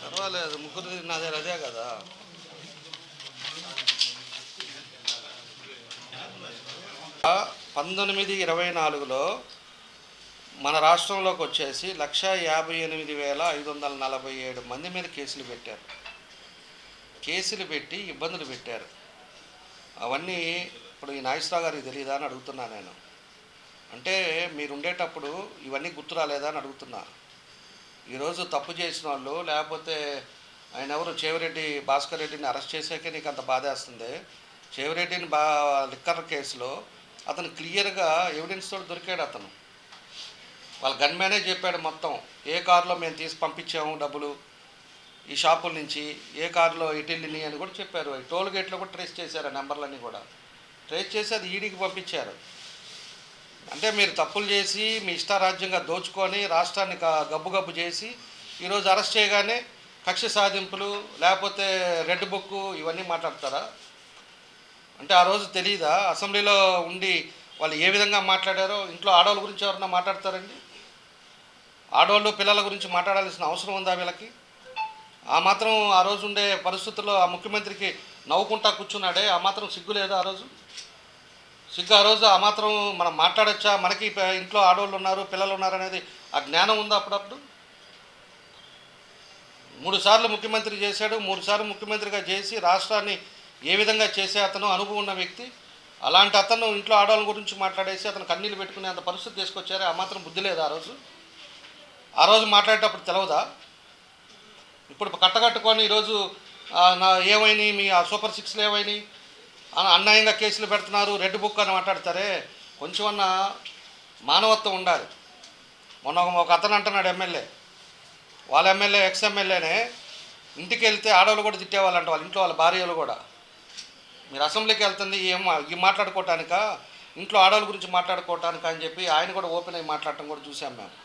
పర్వాలేదు ముగ్గురు నాదే అదే కదా. పంతొమ్మిది ఇరవై నాలుగులో మన రాష్ట్రంలోకి వచ్చేసి లక్ష యాభై ఎనిమిది వేల ఐదు వందల నలభై ఏడు మంది మీద కేసులు పెట్టారు. కేసులు పెట్టి ఇబ్బందులు పెట్టారు. అవన్నీ ఇప్పుడు ఈ నాగేశ్వరరావు గారికి తెలియదా అని అడుగుతున్నా నేను. అంటే మీరు ఉండేటప్పుడు ఇవన్నీ గుర్తు రాలేదా అని అడుగుతున్నా. ఈరోజు తప్పు చేసిన వాళ్ళు లేకపోతే ఆయన ఎవరు చేవిరెడ్డి భాస్కర్ రెడ్డిని అరెస్ట్ చేసాకే నీకు అంత బాధేస్తుంది చేవిరెడ్డిని బా లిక్కర్ కేసులో అతను క్లియర్గా ఎవిడెన్స్ తోటి దొరికాడు అతను. వాళ్ళ గన్మ్యానే చెప్పాడు మొత్తం. ఏ కారులో మేము తీసి పంపించాము డబ్బులు? ఈ షాపుల నుంచి ఏ కారులో ఇటెళ్ళిని అని కూడా చెప్పారు. టోల్ గేట్లో కూడా ట్రేస్ చేశారు ఆ నెంబర్లన్నీ కూడా. ట్రేస్ చేసి అది ఈడీకి పంపించారు. అంటే మీరు తప్పులు చేసి మీ ఇష్టారాజ్యంగా దోచుకొని రాష్ట్రాన్ని గబ్బు గబ్బు చేసి ఈరోజు అరెస్ట్ చేయగానే కక్ష సాధింపులు లేకపోతే రెడ్ బుక్ ఇవన్నీ మాట్లాడతారా? అంటే ఆ రోజు తెలియదా అసెంబ్లీలో ఉండి వాళ్ళు ఏ విధంగా మాట్లాడారో? ఇంట్లో ఆడవాళ్ళ గురించి ఎవరన్నా మాట్లాడతారండి? ఆడవాళ్ళు పిల్లల గురించి మాట్లాడాల్సిన అవసరం ఉందా వీళ్ళకి? ఆ మాత్రం ఆ రోజు ఉండే పరిస్థితుల్లో ఆ ముఖ్యమంత్రికి నవ్వుకుంటా కూర్చున్నాడే. ఆ మాత్రం సిగ్గు లేదా ఆ రోజు? సిగ్గు ఆ రోజు ఆ మాత్రం మనం మాట్లాడొచ్చా? మనకి ఇంట్లో ఆడవాళ్ళు ఉన్నారు పిల్లలు ఉన్నారు అనేది ఆ జ్ఞానం ఉందా అప్పుడప్పుడు? మూడు సార్లు ముఖ్యమంత్రి చేశాడు. మూడు సార్లు ముఖ్యమంత్రిగా చేసి రాష్ట్రాన్ని ఏ విధంగా చేసే అతను అనుభవం ఉన్న వ్యక్తి అలాంటి అతను ఇంట్లో ఆడవాళ్ళ గురించి మాట్లాడేసి అతను కన్నీళ్ళు పెట్టుకునే అంత పరిస్థితి తీసుకొచ్చారే. ఆ మాత్రం బుద్ధి లేదా ఆ రోజు? ఆ రోజు మాట్లాడేటప్పుడు తెలవదా? ఇప్పుడు కట్టగట్టుకొని ఈరోజు నా ఏమైనాయి మీ ఆ సూపర్ సిక్స్లు ఏమైనాయి అన్యాయంగా కేసులు పెడుతున్నారు రెడ్ బుక్ అని మాట్లాడతారే? కొంచెం మానవత్వం ఉండాలి. మొన్న ఒక- ఒక అతను అంటున్నాడు ఎమ్మెల్యే. వాళ్ళ ఎమ్మెల్యే ఎక్స్ ఎమ్మెల్యేనే ఇంటికి వెళ్తే ఆడవాళ్ళు కూడా తిట్టేవాళ్ళంట వాళ్ళ ఇంట్లో వాళ్ళ భార్యలు కూడా. మీరు అసెంబ్లీకి వెళ్తుంది ఏం ఈ మాట్లాడుకోవటానిక ఇంట్లో ఆడవాళ్ళ గురించి మాట్లాడుకోవటానిక అని చెప్పి ఆయన కూడా ఓపెన్ అయ్యి మాట్లాడటం కూడా చూసాం మేము.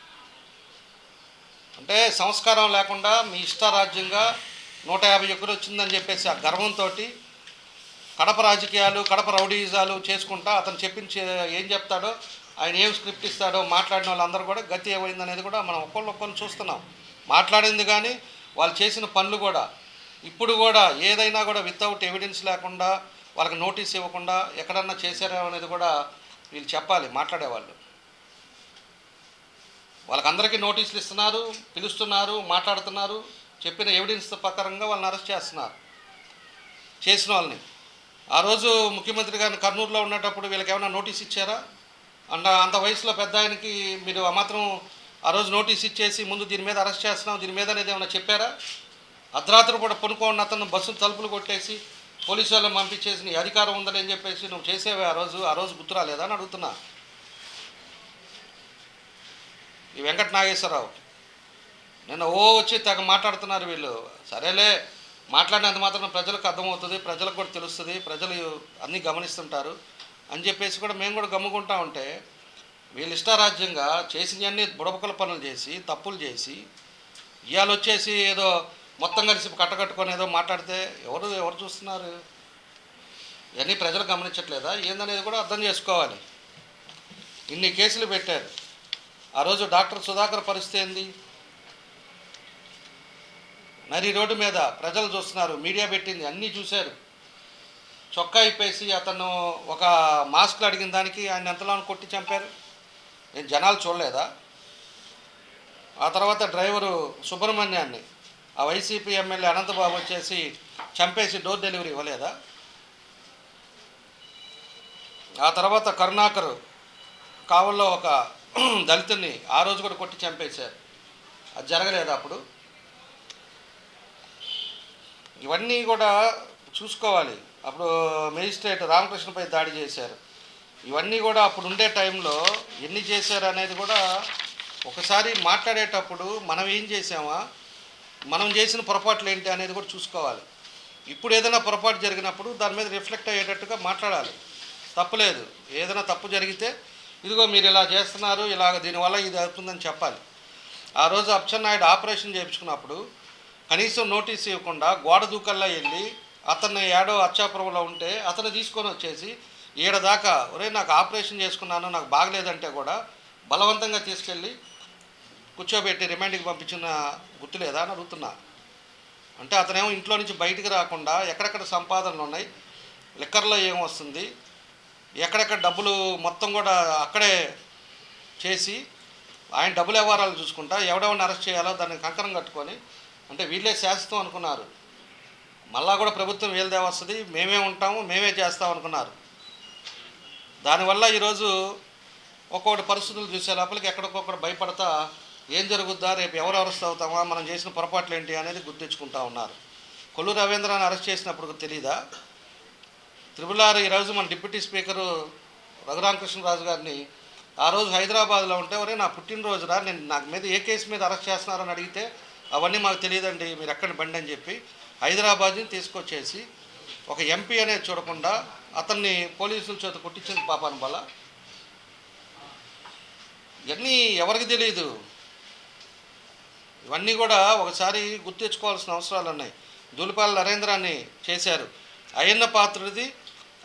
అంటే సంస్కారం లేకుండా మీ ఇష్టారాజ్యంగా నూట యాభై ఎకరు వచ్చిందని చెప్పేసి ఆ గర్వంతో కడప రాజకీయాలు కడప రౌడీజాలు చేసుకుంటా అతను చెప్పించి ఏం చెప్తాడో ఆయన ఏం స్క్రిప్ట్ ఇస్తాడో మాట్లాడిన వాళ్ళందరూ కూడా గతి ఏమైంది అనేది కూడా మనం ఒక్కళ్ళు చూస్తున్నాం. మాట్లాడింది కానీ వాళ్ళు చేసిన పనులు కూడా ఇప్పుడు కూడా ఏదైనా కూడా వితౌట్ ఎవిడెన్స్ లేకుండా వాళ్ళకి నోటీస్ ఇవ్వకుండా ఎక్కడన్నా చేశారేమో అనేది కూడా వీళ్ళు చెప్పాలి మాట్లాడేవాళ్ళు. వాళ్ళకందరికీ నోటీసులు ఇస్తున్నారు పిలుస్తున్నారు మాట్లాడుతున్నారు. చెప్పిన ఎవిడెన్స్ ప్రకారంగా వాళ్ళని అరెస్ట్ చేస్తున్నారు. చేసిన వాళ్ళని. ఆ రోజు ముఖ్యమంత్రి గారిని కర్నూలులో ఉన్నప్పుడు వీళ్ళకి ఏమైనా నోటీస్ ఇచ్చారా? అండ్ అంత వయసులో పెద్ద ఆయనకి మీరు ఆ మాత్రం ఆ రోజు నోటీస్ ఇచ్చేసి ముందు దీని మీద అరెస్ట్ చేస్తున్నాం దీని మీద అనేది ఏమైనా చెప్పారా? అర్ధరాత్రి కూడా పనుకోండి అతను బస్సు తలుపులు కొట్టేసి పోలీసు వాళ్ళని పంపించేసి నీ అధికారం ఉందని చెప్పేసి నువ్వు చేసేవే ఆ రోజు? ఆ రోజు గుర్తురాలేదా అని అడుగుతున్నా. ఈ వెంకట నాగేశ్వరరావు. నిన్న ఓ వచ్చి తెగ మాట్లాడుతున్నారు వీళ్ళు. సరేలే మాట్లాడినంత మాత్రం ప్రజలకు అర్థమవుతుంది ప్రజలకు కూడా తెలుస్తుంది ప్రజలు అన్నీ గమనిస్తుంటారు అని చెప్పేసి కూడా మేము కూడా గమ్ముకుంటా ఉంటే వీళ్ళు ఇష్టారాజ్యంగా చేసినవన్నీ బుడబుకల పనులు చేసి తప్పులు చేసి ఇవాళ వచ్చేసి ఏదో మొత్తం కలిసి కట్టకట్టుకొని ఏదో మాట్లాడితే ఎవరు ఎవరు చూస్తున్నారు? ఇవన్నీ ప్రజలు గమనించట్లేదా? ఏందనేది కూడా అర్థం చేసుకోవాలి. ఇన్ని కేసులు పెట్టారు. ఆ రోజు డాక్టర్ సుధాకర్ పరిస్థితి ఏంది? నరి రోడ్డు మీద ప్రజలు చూస్తున్నారు మీడియా పెట్టింది అన్నీ చూశారు. చొక్కా ఇప్పేసి అతను ఒక మాస్క్లు అడిగిన దానికి ఆయన ఎంతలో కొట్టి చంపారు? నేను జనాలు చూడలేదా? ఆ తర్వాత డ్రైవరు సుబ్రహ్మణ్యాన్ని ఆ వైసీపీ ఎమ్మెల్యే అనంతబాబు వచ్చేసి చంపేసి డోర్ డెలివరీ ఇవ్వలేదా? ఆ తర్వాత కరుణాకర్ కావల్లో ఒక దళితుని ఆ రోజు కూడా కొట్టి చంపేశారు అది జరగలేదు అప్పుడు. ఇవన్నీ కూడా చూసుకోవాలి. అప్పుడు మేజిస్ట్రేట్ రామకృష్ణపై దాడి చేశారు. ఇవన్నీ కూడా అప్పుడు ఉండే టైంలో ఎన్ని చేశారు అనేది కూడా ఒకసారి మాట్లాడేటప్పుడు మనం ఏం చేసామా మనం చేసిన పొరపాట్లు ఏంటి అనేది కూడా చూసుకోవాలి. ఇప్పుడు ఏదైనా పొరపాటు జరిగినప్పుడు దాని మీద రిఫ్లెక్ట్ అయ్యేటట్టుగా మాట్లాడాలి. తప్పులేదు. ఏదైనా తప్పు జరిగితే ఇదిగో మీరు ఇలా చేస్తున్నారు ఇలాగ దీనివల్ల ఇది అవుతుందని చెప్పాలి. ఆ రోజు అచ్చెన్నాయుడు ఆపరేషన్ చేయించుకున్నప్పుడు కనీసం నోటీస్ ఇవ్వకుండా గోడ దూకల్లా వెళ్ళి అతన్ని ఏడో అచ్చాపురంలో ఉంటే అతను తీసుకొని వచ్చేసి ఈడ దాకా ఒరే నాకు ఆపరేషన్ చేసుకున్నాను నాకు బాగలేదంటే కూడా బలవంతంగా తీసుకెళ్ళి కూర్చోబెట్టి రిమాండ్కి పంపించిన గుర్తు లేదా? అని అడుగుతున్నా. అంటే అతనేమో ఇంట్లో నుంచి బయటికి రాకుండా ఎక్కడెక్కడ సంపాదనలు ఉన్నాయి లిక్కర్లో ఏం వస్తుంది ఎక్కడెక్కడ డబ్బులు మొత్తం కూడా అక్కడే చేసి ఆయన డబ్బుల వ్యవహారాలు చూసుకుంటా ఎవడెవరిని అరెస్ట్ చేయాలో దాన్ని కంకణం కట్టుకొని అంటే వీళ్ళే శాశ్వతం అనుకున్నారు. మళ్ళా కూడా ప్రభుత్వం వీళ్ళదే వస్తుంది మేమే ఉంటాము మేమే చేస్తాం అనుకున్నారు. దానివల్ల ఈరోజు ఒక్కొక్కటి పరిస్థితులు చూసే లోపలికి ఎక్కడికొక్కడ భయపడతా ఏం జరుగుద్దా రేపు ఎవరు అరెస్ట్ అవుతామా మనం చేసిన పొరపాట్లు ఏంటి అనేది గుర్తించుకుంటా ఉన్నారు. కొల్లు రవీంద్రాన్ని అరెస్ట్ చేసినప్పుడు తెలియదా? త్రిపుల్ ఆర్ ఈరోజు మన డిప్యూటీ స్పీకరు రఘురామకృష్ణరాజు గారిని ఆ రోజు హైదరాబాద్లో ఉంటే ఒరే నా పుట్టినరోజురా నేను నాకు మీద ఏ కేసు మీద అరెస్ట్ చేస్తున్నారని అడిగితే అవన్నీ మాకు తెలియదండి మీరు ఎక్కడ బండి అని చెప్పి హైదరాబాద్ని తీసుకొచ్చేసి ఒక ఎంపీ అనేది చూడకుండా అతన్ని పోలీసుల చేత కొట్టించింది పాపాన వల్ల ఇవన్నీ ఎవరికి తెలియదు ఇవన్నీ కూడా ఒకసారి గుర్తించుకోవాల్సిన అవసరాలు ఉన్నాయి. దూలిపాల నరేంద్రాన్ని చేశారు. అయ్యన్న పాత్రది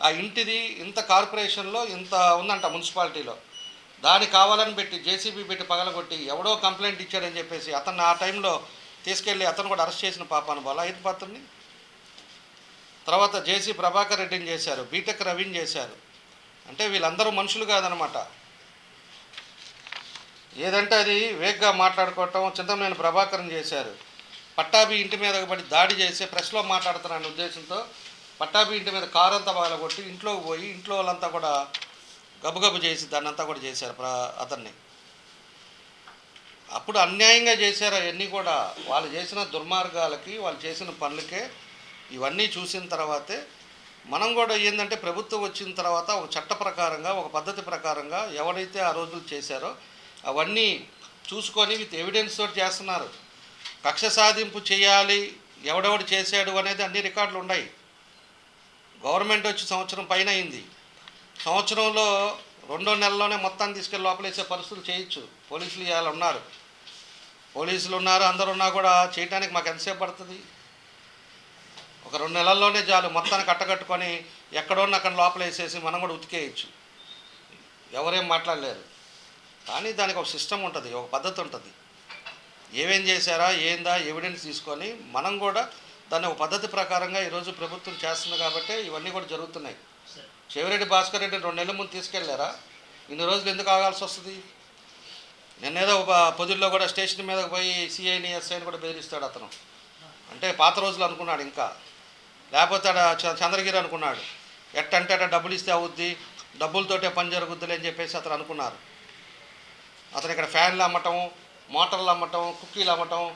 ఆ ఇంటిది ఇంత కార్పొరేషన్లో ఇంత ఉందంట మున్సిపాలిటీలో. దాన్ని కావాలని పెట్టి జేసీబీ పెట్టి పగలగొట్టి ఎవడో కంప్లైంట్ ఇచ్చాడని చెప్పేసి అతన్ని ఆ టైంలో తీసుకెళ్ళి అతను కూడా అరెస్ట్ చేసిన పాపాను బాల ఐదు పాత్రని? తర్వాత జేసీ ప్రభాకర్ రెడ్డిని చేశారు బీటెక్ రవిని చేశారు. అంటే వీళ్ళందరూ మనుషులు కాదనమాట. ఏదంటే అది వేగ్గా మాట్లాడుకోవటం చింతమనేని ప్రభాకరం చేశారు. పట్టాభి ఇంటి మీద పడి దాడి చేసి ప్రెస్లో మాట్లాడుతున్నాను ఉద్దేశంతో పట్టాభి ఇంటి మీద కారు అంతా కొట్టి ఇంట్లోకి పోయి ఇంట్లో వాళ్ళంతా కూడా గబగబు చేసి దాన్ని అంతా కూడా చేశారు ప్ర అతన్ని. అప్పుడు అన్యాయంగా చేశారు అవన్నీ కూడా. వాళ్ళు చేసిన దుర్మార్గాలకి వాళ్ళు చేసిన పనులకే ఇవన్నీ చూసిన తర్వాతే మనం కూడా ఏంటంటే ప్రభుత్వం వచ్చిన తర్వాత ఒక చట్ట ప్రకారంగా ఒక పద్ధతి ప్రకారంగా ఎవరైతే ఆ రోజులు చేశారో అవన్నీ చూసుకొని విత్ ఎవిడెన్స్ తోటి చేస్తున్నారు. కక్ష సాధింపు చేయాలి ఎవడెవడు చేశాడు అనేది అన్ని రికార్డులు ఉన్నాయి. గవర్నమెంట్ వచ్చి సంవత్సరం పైన అయింది. సంవత్సరంలో రెండో నెలలోనే మొత్తాన్ని తీసుకెళ్ళి లోపలేసే పరిస్థితులు చేయొచ్చు. పోలీసులు ఇవాళ ఉన్నారు. పోలీసులు ఉన్నారు అందరు ఉన్నా కూడా చేయడానికి మాకు ఎంతసేపు పడుతుంది? ఒక రెండు నెలల్లోనే చాలు మొత్తాన్ని కట్టకట్టుకొని ఎక్కడోన్న అక్కడ లోపల వేసేసి మనం కూడా ఉతికేయచ్చు. ఎవరేం మాట్లాడలేరు. కానీ దానికి ఒక సిస్టమ్ ఉంటుంది ఒక పద్ధతి ఉంటుంది. ఏమేం చేశారా ఏందా ఎవిడెన్స్ తీసుకొని మనం కూడా దాన్ని ఒక పద్ధతి ప్రకారంగా ఈరోజు ప్రభుత్వం చేస్తుంది కాబట్టి ఇవన్నీ కూడా జరుగుతున్నాయి. చెవిరెడ్డి భాస్కర్ రెడ్డి రెండు నెలల ముందు తీసుకెళ్ళారా ఇన్ని రోజులు ఎందుకు ఆగాల్సి వస్తుంది? నిన్నేదో ఒక పొదుల్లో కూడా స్టేషన్ మీద పోయి సిఐని ఎస్ఐని కూడా బెదిరిస్తాడు అతను. అంటే పాత రోజులు అనుకున్నాడు ఇంకా. లేకపోతే చంద్రగిరి అనుకున్నాడు. ఎట్టంటే అట్ట డబ్బులు ఇస్తే అవుద్ది డబ్బులతోటే పని జరుగుద్దిలే అని చెప్పేసి అతను అనుకున్నారు. అతను ఇక్కడ ఫ్యాన్లు అమ్మటం మోటార్లు అమ్మటం కుక్కీలు అమ్మటం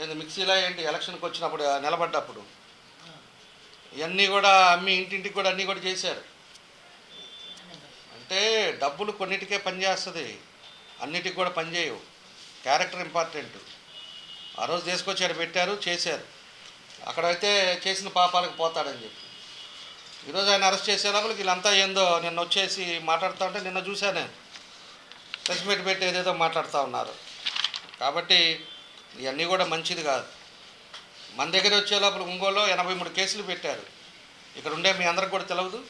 ఏంది మిక్సీలో ఏంటి? ఎలక్షన్కి వచ్చినప్పుడు నిలబడ్డప్పుడు. ఇవన్నీ కూడా అమ్మి ఇంటింటికి కూడా అన్నీ కూడా చేశారు. అంటే డబ్బులు కొన్నిటికే పనిచేస్తుంది అన్నిటికి కూడా పనిచేయవు క్యారెక్టర్ ఇంపార్టెంట్. ఆ రోజు తీసుకొచ్చాడు పెట్టారు చేశారు. అక్కడైతే చేసిన పాపాలకు పోతాడని చెప్పి. ఈరోజు ఆయన అరెస్ట్ చేసే లోపలికి వీళ్ళంతా ఏందో నిన్న వచ్చేసి మాట్లాడుతూ ఉంటే నిన్న చూశాను నేను. ప్రెస్ మీట్ పెట్టి ఏదేదో మాట్లాడుతూ ఉన్నారు. కాబట్టి ఇవన్నీ కూడా మంచిది కాదు. మన దగ్గర వచ్చే లోపల ఒంగోలులో ఎనభై మూడు కేసులు పెట్టారు. ఇక్కడ ఉండే మీ అందరికి కూడా తెలియదు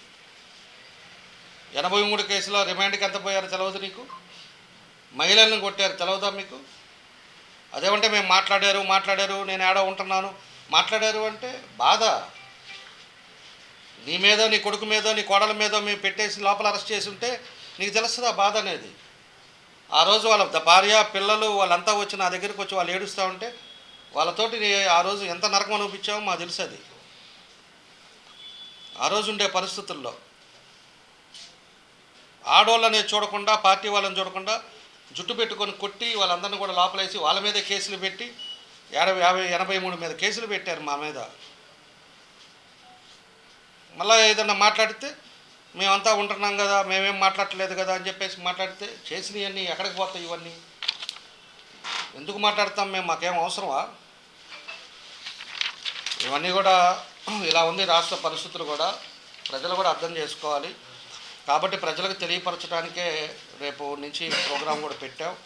ఎనభై మూడు కేసులో రిమాండ్కి ఎంత పోయారో తెలియదు నీకు? మహిళలను కొట్టారు తెలియదా మీకు? అదేమంటే మేము మాట్లాడారు మాట్లాడారు నేను ఏడో ఉంటున్నాను. మాట్లాడారు అంటే బాధ. నీ మీదో నీ కొడుకు మీద నీ కోడల మీద మేము పెట్టేసి లోపల అరెస్ట్ చేసి ఉంటే నీకు తెలుస్తుంది ఆ బాధ అనేది? ఆ రోజు వాళ్ళ ద- భార్య పిల్లలు వాళ్ళంతా వచ్చి నా దగ్గరికి వచ్చి వాళ్ళు ఏడుస్తూ ఉంటే వాళ్ళతోటి ఆ రోజు ఎంత నరకం అనిపించామో మాకు తెలుసు అది. ఆ రోజు ఉండే పరిస్థితుల్లో ఆడవాళ్ళని చూడకుండా పార్టీ వాళ్ళని చూడకుండా జుట్టు పెట్టుకొని కొట్టి వాళ్ళందరినీ కూడా లోపలేసి వాళ్ళ మీద కేసులు పెట్టి యాభై యాభై ఎనభై మూడు మీద కేసులు పెట్టారు మా మీద. మళ్ళీ ఏదన్నా మాట్లాడితే మేమంతా ఉంటున్నాం కదా మేమేం మాట్లాడట్లేదు కదా అని చెప్పేసి మాట్లాడితే చేసినవన్నీ ఎక్కడికి పోతాయి ఇవన్నీ? ఎందుకు మాట్లాడతాం మేము? మాకేం అవసరమా? ఇవన్నీ కూడా ఇలా ఉంది రాష్ట్ర పరిస్థితులు కూడా. ప్రజలు కూడా అర్థం చేసుకోవాలి. కాబట్టి ప్రజలకు తెలియపరచడానికే రేపు నుంచి ప్రోగ్రాం కూడా పెట్టాం.